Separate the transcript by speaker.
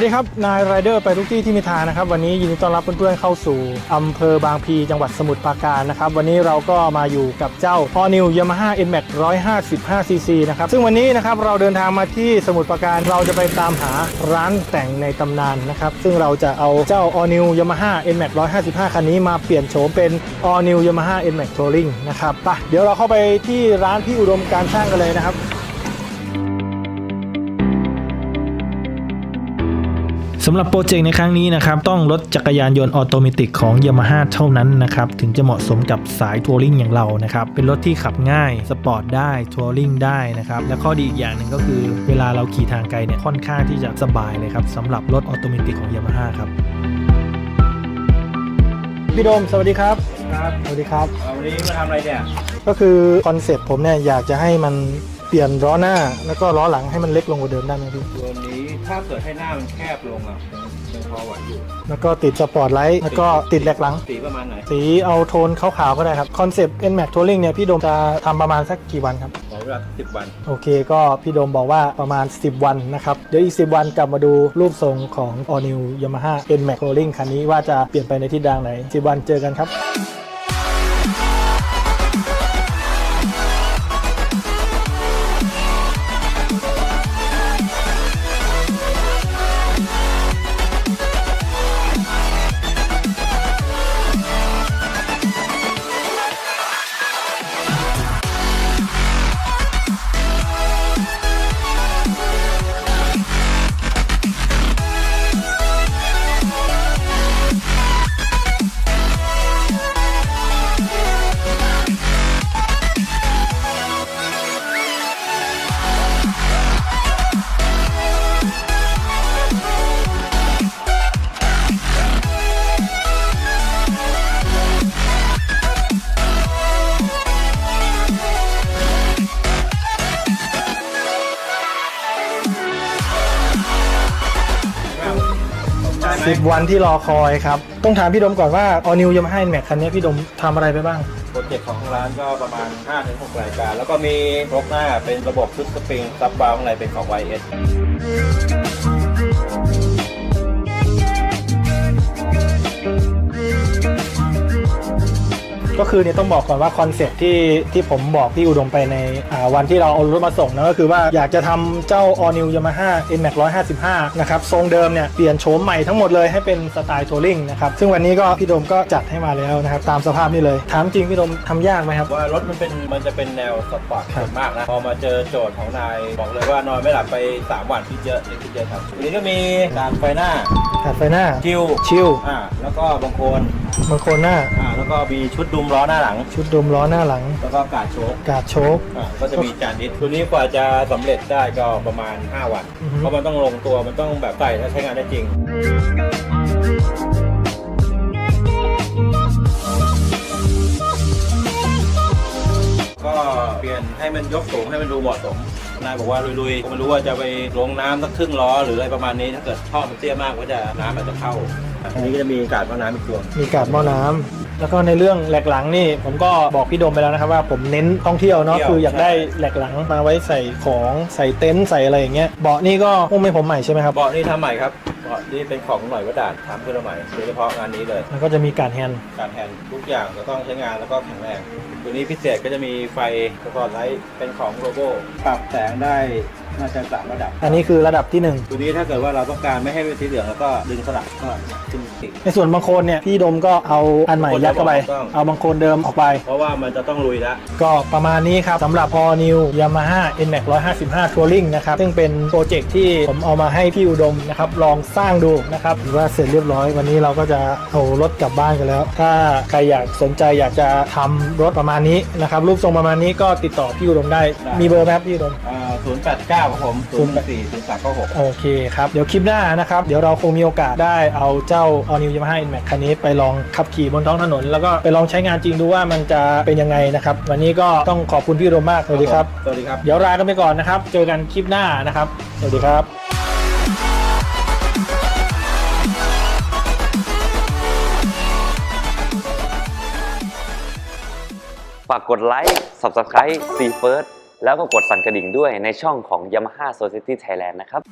Speaker 1: วัสดีครับ นายไรเดอร์ไปทุกที่ที่มีทางนะครับ วันนี้ยินดีต้อนรับเพื่อนๆเข้าสู่อำเภอบางพีจังหวัดสมุทรปราการนะครับ วันนี้เราก็มาอยู่กับเจ้า All New Yamaha NMAX 155cc นะครับ ซึ่งวันนี้นะครับเราเดินทางมาที่สมุทรปราการเราจะไปตามหาร้านแต่งในตำนานนะครับ ซึ่งเราจะเอาเจ้า All New Yamaha NMAX 155 คันนี้มาเปลี่ยนโฉมเป็น All New Yamaha NMAX Touring นะครับไปเดี๋ยวเราเข้าไปที่ร้านพี่อุดมการช่างกันเลยนะครับ สำหรับโปรเจกต์ในครั้งนี้นะครับต้องรถจักรยานยนต์ออโตเมติกของ Yamaha เท่านั้นนะครับถึงจะเหมาะสมกับสายทัวริงอย่างเรานะครับเป็นรถที่ขับง่ายสปอร์ตได้ทัวริงได้นะครับและข้อดีอีกอย่างหนึ่งก็คือ เวลาเราขี่ทางไกลเนี่ยค่อนข้างที่จะสบายเลยครับสำหรับรถออโตเมติกของ Yamaha ครับพี่โดมสวัสดีครับ
Speaker 2: ครับ
Speaker 1: สวัสดีครับ
Speaker 2: เอาวันนี้มาทำอะไรเนี่ย
Speaker 1: ก็คือคอนเซ็ปต์ผมเนี่ยอยากจะให้มันเปลี่ยนล้อหน้า แล้วก็ล้อหลังให้มันเล็กลงกว่าเดิมได้ไหมพี่
Speaker 2: ตัวนี้ ถ้าเกิดให้หน้ามันแคบลงอะยังพอไหวอยู่
Speaker 1: แล้วก็ติดสปอร์ตไลท์แล้วก็ติดแหลกหลัง
Speaker 2: สีประมาณไหน
Speaker 1: สีเอาโทนขาวๆก็ได้ครับ คอนเซปต์ NMAX Touring เนี่ยพี่โดมจะทำประมาณสักกี่วันครับ
Speaker 2: ขอเวลาสิบวัน
Speaker 1: โอเคก็พี่โดมบอกว่าประมาณ 10 วันนะครับ เดี๋ยวอีก 10 วันกลับมาดูรูปทรงของ All New Yamaha NMAX Touring คันนี้ว่าจะเปลี่ยนไปในทิศทางไหน 10 วันเจอกันครับ
Speaker 2: สนใจไหม
Speaker 1: 10วันที่รอคอยครับ ต้องถามพี่ดมก่อนว่า All New Yamaha NMAX คันนี้พี่ดมทำอะไรไปบ้าง
Speaker 2: โปรเจกต์ของร้านก็ประมาณ 5-6 รายการ แล้วก็มีรกหน้าเป็นระบบชุดสปริงซับบาร์ข้างในเป็นของ YS
Speaker 1: ก็คือเนี่ยต้องบอกก่อนว่าคอนเซ็ปต์ที่ที่ผมบอกพี่อุดมไปในอ่าวันที่เราเอารถมาส่งนะก็คือว่าอยากจะทำเจ้า All New Yamaha NMAX 155 นะครับ ทรงเดิมเนี่ยเปลี่ยนโฉมใหม่ทั้งหมดเลยให้เป็นสไตล์ทัวริงนะครับ ซึ่งวันนี้ก็พี่โดมก็จัดให้มาแล้วนะครับ ตามสภาพนี่เลย ถามจริงพี่โดมทำยากไหมครับ
Speaker 2: ว่ารถมันเป็นมันจะเป็นแนวสปอร์ต
Speaker 1: ครับ
Speaker 2: ส่วนมากนะ พอมาเจอโจทย์ของนาย บอกเลยว่านอนไม่หลับไป 3 วันที่เยอะที่เยอะครับวันนี้ก็มีการไฟหน้า
Speaker 1: ถัดไฟหน้า
Speaker 2: คิว
Speaker 1: ชิล
Speaker 2: อ่าแล้วก็บางโคน
Speaker 1: บางโคนหน้า
Speaker 2: อ่าแล้วก็มีชุดดุมล้อหน้าหลัง
Speaker 1: ชุดดมล้อหน้าหลัง
Speaker 2: แล้วก็กาดโชก
Speaker 1: กาดโชค
Speaker 2: อ่าก็จะมีจานดิสตัวนี้กว่าจะสำเร็จได้ก็ประมาณ 5 วัน
Speaker 1: อือฮึ
Speaker 2: เพราะมันต้องลงตัวมันต้องแบบใส่และใช้งานได้จริง ก็เปลี่ยนให้มันยกสูงให้มันดูเหมาะสมนายบอกว่าลุยๆก็ไม่รู้ว่าจะไปลงน้ำสักครึ่งล้อหรืออะไรประมาณนี้ถ้าเกิดท่อมันเตี้ยมากก็จะน้ำอาจจะเข้า อันนี้ก็จะมีกาดว่าน้ำอีกตัว
Speaker 1: มีกาดหม้อน้ำแล้วก็ในเรื่องแหลกหลังนี่ผมก็บอกพี่โดมไปแล้วนะครับว่าผมเน้นท่องเที่ยวเนาะ
Speaker 2: เที่ยว
Speaker 1: คืออยาก
Speaker 2: ใช่
Speaker 1: ได้แหลกหลังมาไว้ใส่ของใส่เต็นท์ใส่อะไรอย่างเงี้ยเบาะนี่ก็หุ้มให้ผมใหม่ใช่ไหมครับ
Speaker 2: เบาะนี่ทำใหม่ครับ เบาะนี่เป็นของหน่อยวัดด่านทำขึ้นมาใหม่โดยเฉพาะงานนี้เลย
Speaker 1: แล้วก็จะมีการแฮนด์
Speaker 2: การแทนทุกอย่างจะต้องใช้งานแล้วก็แข็งแรง ตัวนี้พิเศษก็จะมีไฟสปอร์ตไลท์เป็นของโลโก้ปรับแสงได้น่าจะสามระดับ
Speaker 1: อันนี้คือระดับที่หนึ่ง
Speaker 2: ตัวนี้ถ้าเกิดว่าเราต้องการไม่ให้เป็นสีเหลืองแล้วก็ดึงสลักก็ขึ้นติด
Speaker 1: ในส่วนบางโคนเนี่ยพี่โดมก็เอาอันใหม่ยัดเข้าไป
Speaker 2: ถูกต้อง
Speaker 1: เอาบางโคนเดิมออกไป
Speaker 2: เพราะว่ามันจะต้องลุยแล้ว
Speaker 1: ก็ประมาณนี้ครับสำหรับ All New Yamaha NMAX 155 Touring นะครับ ซึ่งเป็นโปรเจกต์ที่ผมเอามาให้พี่อุดมนะครับลองสร้างดูนะครับถือว่าเสร็จเรียบร้อยวันนี้เราก็จะเอารถกลับบ้านกันแล้ว ถ้าใครอยากสนใจอยากจะทำรถประมาณนี้นะครับรูปทรงประมาณนี้ก็ติดต่อพี่อุดมได้
Speaker 2: ได้
Speaker 1: มีเบอร์ไหมครับพี่อุดม
Speaker 2: ศูนย์แปดเก้าครับผมศูนย์สี่ศูนย์สามเก้าหก
Speaker 1: โอเคครับเดี๋ยวคลิปหน้านะครับเดี๋ยวเราคงมีโอกาสได้เอาเจ้า All New Yamaha NMAX คันนี้ไปลองขับขี่บนท้องถนน แล้วก็ไปลองใช้งานจริงดูว่ามันจะเป็นยังไงนะครับ วันนี้ก็ต้องขอบคุณพี่อุดมมากสวัสดีครับ
Speaker 2: สวัสดีครับ
Speaker 1: เดี๋ยวลากันไปก่อนนะครับ เจอกันคลิปหน้านะครับ สวัสดีครับ
Speaker 3: ฝากกดไลค์ Subscribe C First แล้วก็กดสั่นกระดิ่งด้วยในช่องของ Yamaha Society Thailand นะครับ